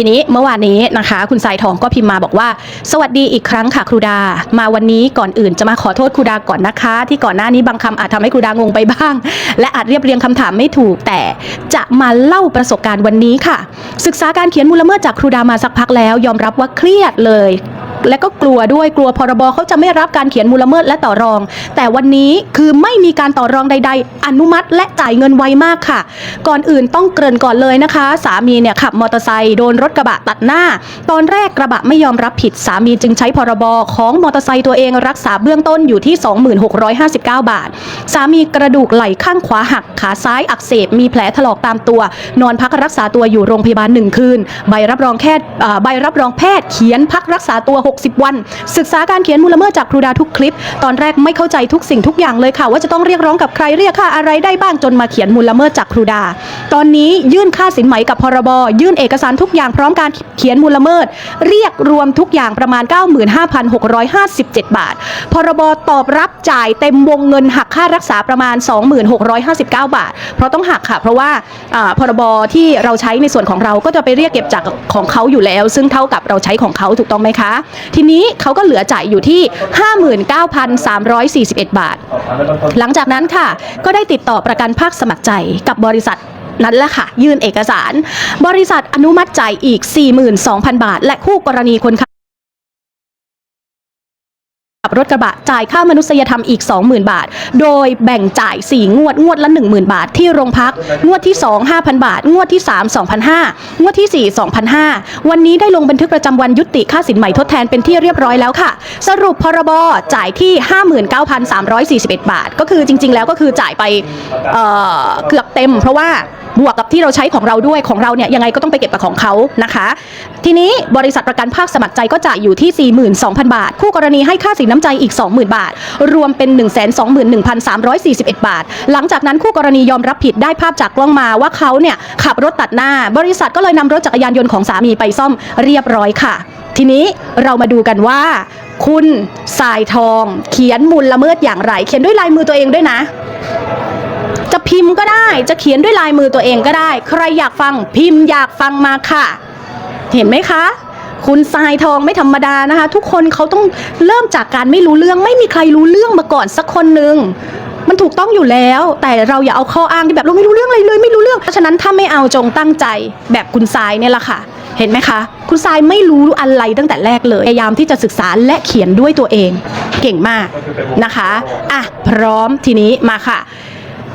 ทีนี้เมื่อวานนี้นะคะ คุณสายทองก็พิมพ์มาบอกว่า สวัสดีอีกครั้งค่ะครูดา มาวันนี้ก่อนอื่นจะมาขอโทษครูดาก่อนนะคะ ที่ก่อนหน้านี้บางคำอาจทำให้ครูดางงไปบ้าง และอาจเรียบเรียงคำถามไม่ถูก แต่จะมาเล่าประสบการณ์วันนี้ค่ะ ศึกษาการเขียนมูลเมื่อจากครูดามาสักพักแล้ว ยอมรับว่าเครียดเลย และก็กลัวด้วยกลัวพรบเขาจะไม่รับการเขียนมูละเมิดและต่อรอง แต่วันนี้คือไม่มีการต่อรองใด ๆ อนุมัติและจ่ายเงินไวมากค่ะ ก่อนอื่นต้องเกริ่นก่อนเลยนะคะ สามีเนี่ยขับมอเตอร์ไซค์โดนรถกระบะตัดหน้า ตอนแรกกระบะไม่ยอมรับผิดสามีจึงใช้พรบของมอเตอร์ไซค์ตัวเองรักษาเบื้องต้นอยู่ที่ 2659 บาท สามีกระดูกไหล่ข้างขวาหักขาซ้ายอักเสบมีแผลถลอกตามตัว นอนพักรักษาตัวอยู่โรงพยาบาลหนึ่งคืน ใบรับรองแพทย์ใบรับรองแพทย์เขียนพักรักษาตัว60 วัน ศึกษาการเขียนมูลละเมิดจากครูดาทุกคลิป ตอนแรกไม่เข้าใจทุกสิ่งทุกอย่างเลยค่ะ ว่าจะต้องเรียกร้องกับใครเรียกค่าอะไรได้บ้างจนมาเขียนมูลละเมิดจากครูดา ตอนนี้ยื่นค่าสินไหมกับพรบยื่นเอกสารทุกอย่างพร้อมการเขียนมูลละเมิด เรียกรวมทุกอย่างประมาณ 95,657 บาท พรบตอบรับจ่ายเต็มวงเงินหักค่ารักษาประมาณ 2659 บาท เพราะต้องหักค่ะ เพราะว่าอ่าพรบที่เราใช้ในส่วนของเราก็จะไปเรียกเก็บจากของเขาอยู่แล้ว ซึ่งเท่ากับเราใช้ของเขาถูกต้องไหมคะทีนี้เขาก็เหลือจ่ายอยู่ที่ 59,341 บาท หลังจากนั้นค่ะ ก็ได้ติดต่อประกันภาคสมัครใจกับบริษัทนั้นแหละค่ะ ยื่นเอกสาร บริษัทอนุมัติจ่ายอีก 42,000 บาท และคู่กรณีคนขับ ขับรถกระบะจ่ายค่ามนุษยธรรมอีก 20,000 บาท โดยแบ่งจ่าย 4 งวด งวดละ 10,000 บาท ที่โรงพัก งวดที่ 2 5,000 บาท งวดที่ 3 2,500 งวดที่ 4 2,500 วันนี้ได้ลงบันทึกประจำวันยุติค่าสินใหม่ทดแทนเป็นที่เรียบร้อยแล้วค่ะ สรุปพรบจ่ายที่ 59,341 บาท ก็คือจริง ๆ แล้วก็คือจ่ายไปเเกือบเต็ม เพราะว่า บวกกับที่เราใช้ของเราด้วยของเราเนี่ยยังไงก็ต้องไปเก็บกับของเขานะคะ ทีนี้บริษัทประกันภาคสมัครใจก็จ่ายอยู่ที่ 42,000 บาท คู่กรณีให้ค่าสินน้ำใจอีก 20,000 บาท รวมเป็น 121,341 บาท หลังจากนั้นคู่กรณียอมรับผิดได้ภาพจากกล้องมาว่าเขาเนี่ยขับรถตัดหน้า บริษัทก็เลยนำรถจักรยานยนต์ของสามีไปซ่อมเรียบร้อยค่ะ ทีนี้เรามาดูกันว่าคุณสายทอง เขียนมูลละเมิดอย่างไร เขียนด้วยลายมือตัวเองด้วยนะ จะพิมพ์ก็ได้จะเขียนด้วยลายมือตัวเองก็ได้ ใครอยากฟังพิมพ์อยากฟังมาค่ะ เห็นไหมคะ คุณทรายทองไม่ธรรมดานะคะ ทุกคนเขาต้องเริ่มจากการไม่รู้เรื่อง ไม่มีใครรู้เรื่องมาก่อนสักคนหนึ่งมันถูกต้องอยู่แล้ว แต่เราอย่าเอาข้ออ้างที่แบบเราไม่รู้เรื่องอะไรเลยไม่รู้เรื่องเพราะฉะนั้นถ้าไม่เอาจงตั้งใจแบบคุณทรายเนี่ยแหละค่ะ เห็นไหมคะ คุณทรายไม่รู้อะไรตั้งแต่แรกเลยพยายามที่จะศึกษาและเขียนด้วยตัวเอง เก่งมากนะคะอะพร้อมทีนี้มาค่ะ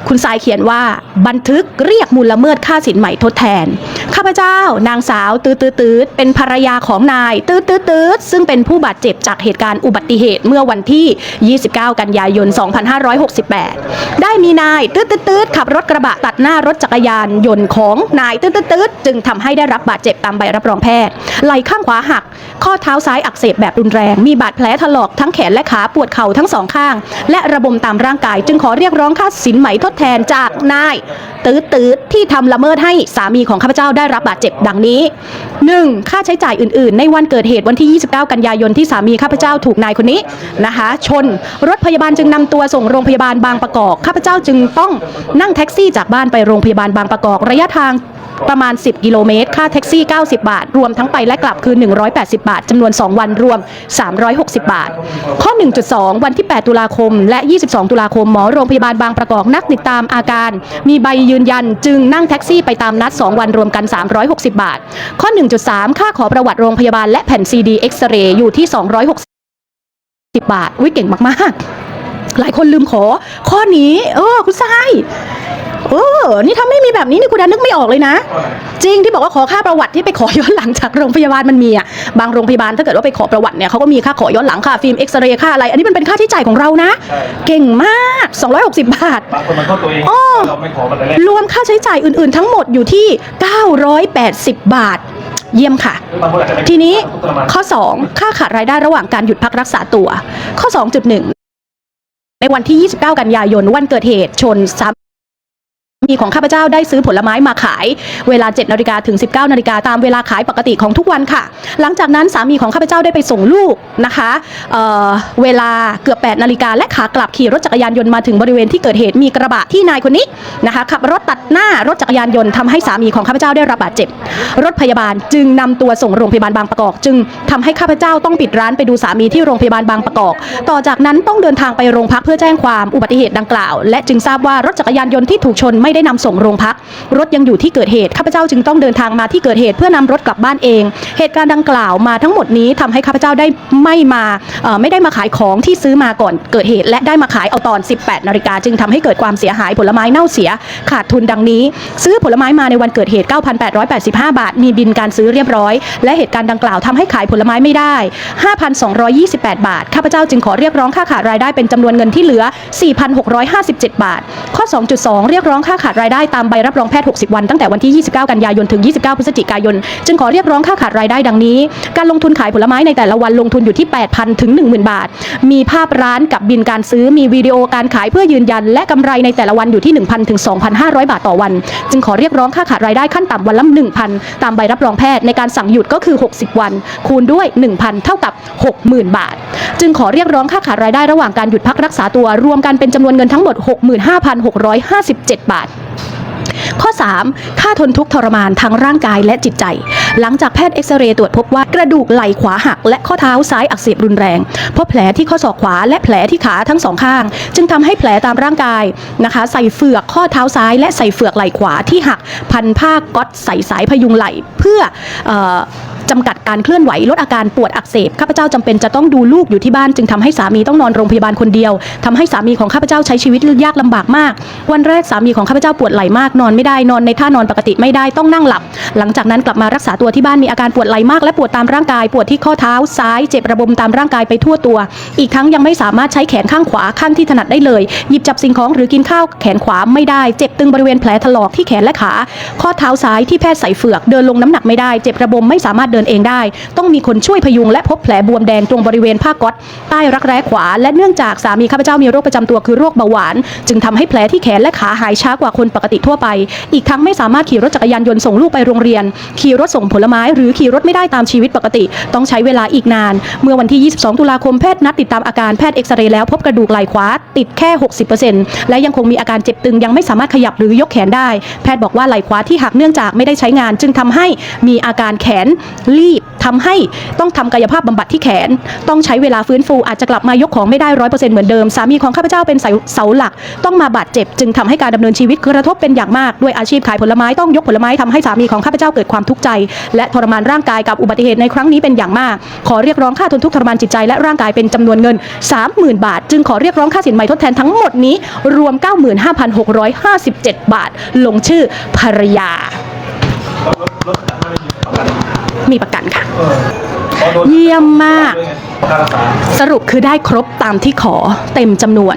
คุณสายเขียนว่าบันทึกเรียกมูลละเมิดค่าสินใหม่ทดแทน ข้าพเจ้า นางสาวตืดตืดตืดเป็นภรรยาของนายตืดตืดตืดซึ่งเป็นผู้บาดเจ็บจากเหตุการณ์อุบัติเหตุเมื่อวันที่ 29 กันยายน 2568 ได้มีนายตืดตืดตืดขับรถกระบะตัดหน้ารถจักรยานยนต์ของนายตืดตืดตืดจึงทำให้ได้รับบาดเจ็บตามใบรับรองแพทย์ไหล่ข้างขวาหัก ข้อเท้าซ้ายอักเสบแบบรุนแรง มีบาดแผลถลอกทั้งแขนและขาปวดเข่าทั้งสองข้าง และระบมตามร่างกาย จึงขอเรียกร้องค่าสินไหมทดแทนจากนายตืดตืดที่ทำละเมิดให้สามีของข้าพเจ้าได้รับบาดเจ็บดังนี้ 1. ค่าใช้จ่ายอื่น ๆ ในวันเกิดเหตุวันที่ 29 กันยายนที่สามีข้าพเจ้าถูกนายคนนี้นะคะ ชนรถพยาบาลจึงนำตัวส่งโรงพยาบาลบางประกอบข้าพเจ้าจึงต้องนั่งแท็กซี่จากบ้านไปโรงพยาบาลบางประกอบระยะทาง ประมาณ 10 กิโลเมตร ค่าแท็กซี่ 90 บาท รวมทั้งไปและกลับคือ 180 บาทจำนวน 2 วันรวม 360 บาท ข้อ 1.2 วันที่ 8 ตุลาคม และ 22 ตุลาคมหมอโรงพยาบาลบางประกอบนักติดตามอาการ มีใบยืนยันจึงนั่งแท็กซี่ไปตามนัด 2 วันรวมกัน 360 บาท ข้อ 1.3 ค่าขอประวัติโรงพยาบาลและแผ่นซีดีเอ็กซเรย์อยู่ที่ 260 บาท อุ้ยเก่งมาก ๆ หลายคนลืมขอ ข้อนี้ เออ คุณทราย เออ นี่ถ้าไม่มีแบบนี้นี่คุณดานึกไม่ออกเลยนะ จริงที่บอกว่าขอค่าประวัติที่ไปขอย้อนหลังจากโรงพยาบาลมันมีอะ บางโรงพยาบาลถ้าเกิดว่าไปขอประวัติเนี่ยเขาก็มีค่าขอย้อนหลังค่าฟิล์มเอ็กซเรย์ค่าอะไร อันนี้มันเป็นค่าใช้จ่ายของเรานะใช่เก่งมาก 260 บาท บางคนมันเข้าตัวเองอ้อ เราไม่ขอมันแต่แรกรวมค่าใช้จ่ายอื่นๆ ทั้งหมดอยู่ที่ 980 บาท เยี่ยมค่ะ บางคนอาจจะไม่ทีนี้ทรมาน ข้อ 2 ค่าขาดรายได้ระหว่างการหยุดพักรักษาตัว ข้อ 2.1 ในวันที่ 29 กันยายนวันเกิดเหตุชนซ้ มีของข้าพเจ้าได้ซื้อผลไม้มาขาย เวลา7นาฬิกาถึง 19นาฬิกาตามเวลาขายปกติของทุกวันค่ะ หลังจากนั้นสามีของข้าพเจ้าได้ไปส่งลูกนะคะเเวลาเกือบ8นาฬิกาและขากลับขี่รถจักรยานยนต์มาถึงบริเวณที่เกิดเหตุมีกระบะที่นายคนนี้นะคะขับรถตัดหน้ารถจักรยานยนต์ทำให้สามีของข้าพเจ้าได้รับบาดเจ็บ รถพยาบาลจึงนำตัวส่งโรงพยาบาลบางประกอบ จึงทำให้ข้าพเจ้าต้องปิดร้านไปดูสามีที่โรงพยาบาลบางประกอบ ต่อจากนั้นต้องเดินทางไปโรงพักเพื่อแจ้งความอุบัติเหตุดังกล่าว และจึงทราบว่ารถจักรยานยนต์ที่ถูกชนไม่ได้นำส่งโรงพัก รถยังอยู่ที่เกิดเหตุข้าพเจ้าจึงต้องเดินทางมาที่เกิดเหตุ เพื่อนำรถกลับบ้านเอง เหตุการณ์ดังกล่าวมาทั้งหมดนี้ทำให้ข้าพเจ้าได้ไม่มาไม่ได้มาขายของที่ซื้อมาก่อนเกิดเหตุ และได้มาขายเอาตอน 18นาฬิกาจึงทำให้เกิดความเสียหายผลไม้เน่าเสียขาดทุนดังนี้ ซื้อผลไม้มาในวันเกิดเหตุ 9,885 บาท มีบินการซื้อเรียบร้อย และเหตุการณ์ดังกล่าวทำให้ขายผลไม้ไม่ได้ 5,228 บาท ข้าพเจ้าจึงขอเรียกร้องค่าขาดรายได้เป็นจำนวนเงินที่เหลือ 4,657 บาท ข้อ 2.2 เรียกร้องค่าขาดรายได้ตามใบรับรองแพทย์ 60 วันตั้งแต่วันที่ 29 กันยายนถึง 29 พฤศจิกายน จึงขอเรียกร้องค่าขาดรายได้ดังนี้ การลงทุนขายผลไม้ในแต่ละวันลงทุนอยู่ที่ 8,000 ถึง 10,000 บาท มีภาพร้านกับบินการซื้อมีวิดีโอการขายเพื่อยืนยัน และกำไรในแต่ละวันอยู่ที่ 1,000 ถึง 2,500 บาทต่อวัน จึงขอเรียกร้องค่าขาดรายได้ขั้นต่ำวันละ1,000 ตามใบรับรองแพทย์ในการสั่งหยุดก็คือ 60 วัน คูณด้วย 1,000 เท่ากับ 60,000 บาท จึงขอเรียกร้องค่าขาดรายได้ระหว่างการหยุดพักรักษาตัวรวมกันเป็นจำนวนเงินทั้งหมด 65,657 บาท ข้อ 3 ค่าทนทุกข์ทรมานทั้งร่างกายและจิตใจ หลังจากแพทย์เอ็กซเรย์ตรวจพบว่ากระดูกไหล่ขวาหัก และข้อเท้าซ้ายอักเสบรุนแรงพบแผลที่ข้อศอกขวาและแผลที่ขาทั้งสองข้าง จึงทำให้แผลตามร่างกายนะคะ ใส่เฟือกข้อเท้าซ้าย และใส่เฟือกไหล่ขวาที่หักพันผ้าก๊อตใส่สายพยุงไหล่เพื่ออ จำกัดการเคลื่อนไหวลดอาการปวดอักเสบข้าพเจ้าจำเป็นจะต้องดูลูกอยู่ที่บ้านจึงทำให้สามีต้องนอนโรงพยาบาลคนเดียวทำให้สามีของข้าพเจ้าใช้ชีวิตยากลำบากมาก วันแรกสามีของข้าพเจ้าปวดไหล่มากนอนไม่ได้นอนในท่านอนปกติไม่ได้ต้องนั่งหลับ หลังจากนั้นกลับมารักษาตัวที่บ้านมีอาการปวดไหล่มากและปวดตามร่างกายปวดที่ข้อเท้าซ้ายเจ็บระบมตามร่างกายไปทั่วตัว อีกทั้งยังไม่สามารถใช้แขนข้างขวาข้างที่ถนัดได้เลย หยิบจับสิ่งของหรือกินข้าวแขนขวาไม่ได้ เจ็บตึงบริเวณแผลถลอกที่แขนและขา ข้อเท้าซ้ายที่แพทย์ใส่เฟือกเดินลงน้ำหนักไม่ได้เจ็บระบมไม่สามารถเดินเองได้ ต้องมีคนช่วยพยุงและพบแผลบวมแดงตรงบริเวณผ้าก๊อตใต้รักแร้ขวา และเนื่องจากสามีข้าพเจ้ามีโรคประจำตัวคือโรคเบาหวาน จึงทำให้แผลที่แขนและขาหายช้ากว่าคนปกติทั่วไป อีกทั้งไม่สามารถขี่รถจักรยานยนต์ส่งลูกไปโรงเรียน ขี่รถส่งผลไม้หรือขี่รถไม่ได้ตามชีวิตปกติ ต้องใช้เวลาอีกนาน เมื่อวันที่ 22 ตุลาคมแพทย์นัดติดตามอาการแพทย์เอ็กซเรย์แล้วพบกระดูกไหล่ขวาติดแค่ 60%และยังคงมีอาการเจ็บตึงยังไม่สามารถขยับหรือยกแขนได้ แพทย์บอกว่าไหล่ขวาที่หักเนื่องจากไม่ได้ใช้งาน จึงทำให้มีอาการแขนรีบทำให้ต้องทำกายภาพบำบัดที่แขน ต้องใช้เวลาฟื้นฟูอาจจะกลับมายกของไม่ได้ร้อยเปอร์เซ็นต์เหมือนเดิม สามีของข้าพเจ้าเป็นเสาหลัก ต้องมาบาดเจ็บ จึงทำให้การดำเนินชีวิตกระทบเป็นอย่างมาก ด้วยอาชีพขายผลไม้ต้องยกผลไม้ทำให้สามีของข้าพเจ้าเกิดความทุกข์ใจ และทรมานร่างกายกับอุบัติเหตุในครั้งนี้เป็นอย่างมาก ขอเรียกร้องค่าทนทุกข์ทรมานจิตใจและร่างกายเป็นจำนวนเงิน 30,000 บาท จึงขอเรียกร้องค่าสินไหมทดแทนทั้งหมดนี้รวม 95,657 บาท ลงชื่อภรรยารถรถจักรไม่มีประกันมีประกันค่ะเออพอโดนเยี่ยมมากด้วยไงค่ารักษาสรุปคือได้ครบตามที่ขอเต็มจำนวน